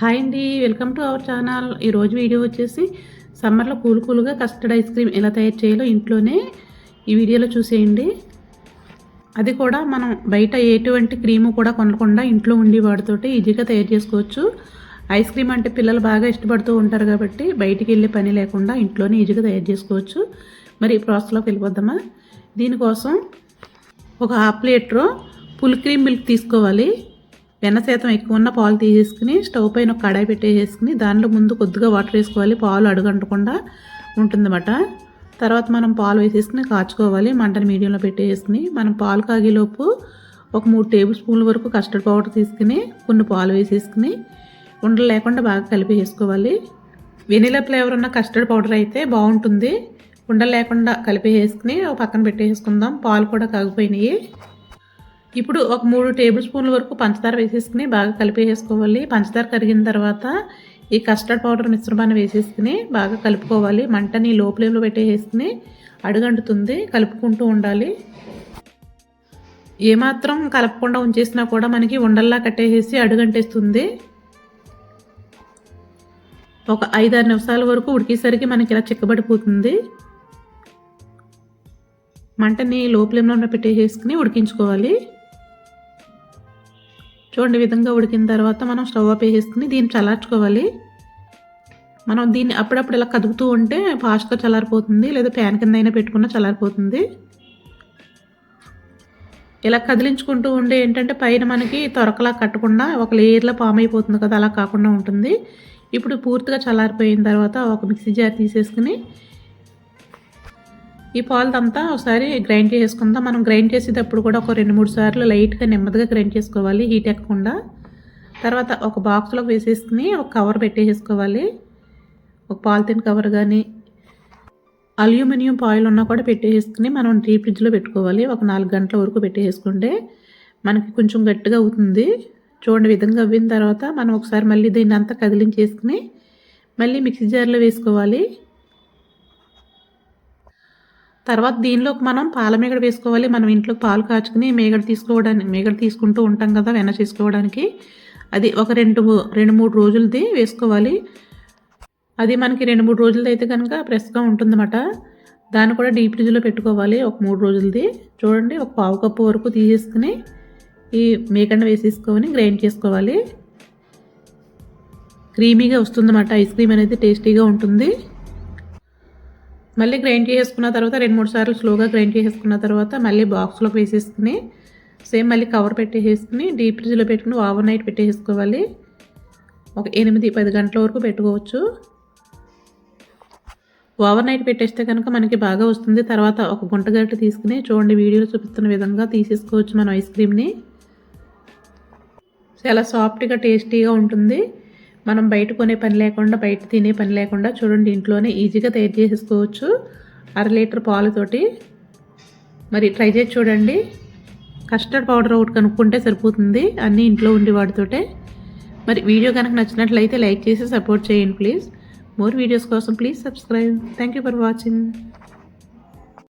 Hi అండి welcome to our channel. ఈరోజు video వచ్చేసి సమ్మర్లో కూల్ కూల్గా కస్టర్డ్ ఐస్ క్రీమ్ ఎలా తయారు చేయాలో ఇంట్లోనే ఈ వీడియోలో చూసేయండి. అది కూడా మనం బయట ఎటువంటి క్రీము కూడా కొనకుండా ఇంట్లో ఉండి వాడితోటి ఈజీగా తయారు చేసుకోవచ్చు. ఐస్ క్రీమ్ అంటే పిల్లలు బాగా ఇష్టపడుతూ ఉంటారు కాబట్టి బయటికి వెళ్ళే పని లేకుండా ఇంట్లోనే ఈజీగా తయారు చేసుకోవచ్చు. మరి ఈ ప్రాసెస్లోకి వెళ్ళిపోద్దామా దీనికోసం ఒక half litre full cream milk తీసుకోవాలి. వెన్న శాతం ఎక్కువ ఉన్న పాలు తీసేసుకుని స్టవ్ పైన ఒక కడాయి పెట్టేసుకుని దానిలో ముందు కొద్దిగా వాటర్ వేసుకోవాలి. పాలు అడుగంటకుండా ఉంటుందన్నమాట. తర్వాత మనం పాలు వేసేసుకుని కాచుకోవాలి. మంటను మీడియంలో పెట్టేసుకుని మనం పాలు కాగేలోపు ఒక మూడు టేబుల్ స్పూన్ల వరకు కస్టర్డ్ పౌడర్ తీసుకుని కొన్ని పాలు వేసేసుకుని ఉండలు లేకుండా బాగా కలిపి వేసుకోవాలి వెనిలా ఫ్లేవర్ ఉన్న కస్టర్డ్ పౌడర్ అయితే బాగుంటుంది. ఉండలు లేకుండా కలిపి వేసుకుని పక్కన పెట్టేసుకుందాం. పాలు కూడా కాగిపోయినాయి. ఇప్పుడు ఒక మూడు టేబుల్ స్పూన్ల వరకు పంచదార వేసేసుకుని బాగా కలిపేసుకోవాలి పంచదార కరిగిన తర్వాత ఈ కస్టర్డ్ పౌడర్ మిశ్రమాన్ని వేసేసుకుని బాగా కలుపుకోవాలి. మంటని లో ఫ్లేమ్లో పెట్టేసుకుని అడుగంటుతుంది. కలుపుకుంటూ ఉండాలి. ఏమాత్రం కలపకుండా ఉంచేసినా కూడా మనకి ఉండల్లా కట్టేసి అడుగంటేస్తుంది. ఒక ఐదారు నిమిషాల వరకు ఉడికేసరికి మనకి ఇలా చిక్కబడిపోతుంది. మంటని లో ఫ్లేమ్లో పెట్టేసుకుని ఉడికించుకోవాలి. చూడండి విధంగా ఉడికిన తర్వాత మనం స్టవ్ ఆఫ్ వేసేసుకుని దీన్ని చల్లార్చుకోవాలి. మనం దీన్ని అప్పుడప్పుడు ఇలా కదుపుతూ ఉంటే ఫాస్ట్గా చల్లారిపోతుంది లేదా ప్యాన్ కింద అయినా పెట్టుకున్నా చల్లారిపోతుంది. ఇలా కదిలించుకుంటూ ఉండే ఏంటంటే పైన మనకి త్వరకలా కట్టకుండా ఒక లేయర్లో పామ్ అయిపోతుంది కదా అలా కాకుండా ఉంటుంది. ఇప్పుడు పూర్తిగా చల్లారిపోయిన తర్వాత ఒక మిక్సీ జార్ తీసేసుకుని ఈ పాలదంతా ఒకసారి గ్రైండ్ చేసుకుందాం. మనం గ్రైండ్ చేసేటప్పుడు కూడా ఒక రెండు మూడు సార్లు లైట్గా నెమ్మదిగా గ్రైండ్ చేసుకోవాలి హీట్ ఎక్కకుండా. తర్వాత ఒక బాక్స్లో వేసేసుకుని ఒక కవర్ పెట్టేసుకోవాలి ఒక పాలిథిన్ కవర్ కానీ అల్యూమినియం పాయిల్ ఉన్నా కూడా పెట్టేసుకుని మనం డీ ఫ్రిడ్జ్లో పెట్టుకోవాలి. ఒక నాలుగు గంటల వరకు పెట్టేసుకుంటే మనకి కొంచెం గట్టిగా అవుతుంది. చూడండి విధంగా అవ్విన తర్వాత మనం ఒకసారి మళ్ళీ దీన్ని అంతా కదిలించేసుకుని మళ్ళీ మిక్సీ జార్లో వేసుకోవాలి. తర్వాత దీనిలోకి మనం పాల మేగడ వేసుకోవాలి. మనం ఇంట్లో పాలు కాచుకుని మేగడ తీసుకోవడానికి మేగడ తీసుకుంటూ ఉంటాం కదా వెన్న చేసుకోవడానికి. అది ఒక రెండు రెండు మూడు రోజులది వేసుకోవాలి. అది మనకి రెండు మూడు రోజులది అయితే కనుక ఫ్రెష్గా ఉంటుందన్నమాట. దాన్ని కూడా డీప్ ఫ్రిడ్జ్లో పెట్టుకోవాలి ఒక మూడు రోజులది. చూడండి ఒక పావు కప్పు వరకు తీసేసుకుని ఈ మేకండ వేసేసుకొని గ్రైండ్ చేసుకోవాలి. క్రీమీగా వస్తుందన్నమాట. ఐస్ క్రీమ్ అనేది టేస్టీగా ఉంటుంది. మళ్ళీ గ్రైండ్ చేసుకున్న తర్వాత రెండు మూడు సార్లు స్లోగా గ్రైండ్ చేసుకున్న తర్వాత మళ్ళీ బాక్స్లోకి వేసేసుకుని సేమ్ మళ్ళీ కవర్ పెట్టేసుకుని డీప్ ఫ్రిడ్జ్లో పెట్టుకుని ఓవర్ నైట్ పెట్టేసుకోవాలి. ఒక ఎనిమిది పది గంటల వరకు పెట్టుకోవచ్చు. ఓవర్ నైట్ పెట్టేస్తే కనుక మనకి బాగా వస్తుంది. తర్వాత ఒక గుంట గట్టు తీసుకుని చూడండి వీడియోలో చూపిస్తున్న విధంగా తీసేసుకోవచ్చు మనం ఐస్ క్రీమ్ని. చాలా సాఫ్ట్గా టేస్టీగా ఉంటుంది. మనం బయట కొనే పని లేకుండా బయట తినే పని లేకుండా చూడండి ఇంట్లోనే ఈజీగా తయారు చేసేసుకోవచ్చు. అర లీటర్ పాలతోటి. మరి ట్రై చేసి చూడండి. కస్టర్డ్ పౌడర్ ఒకటి కనుక్కుంటే సరిపోతుంది. అన్నీ ఇంట్లో ఉండి వాటితోటే. మరి వీడియో కనుక నచ్చినట్లయితే లైక్ చేసి సపోర్ట్ చేయండి ప్లీజ్. మోర్ వీడియోస్ కోసం please subscribe. Thank you for watching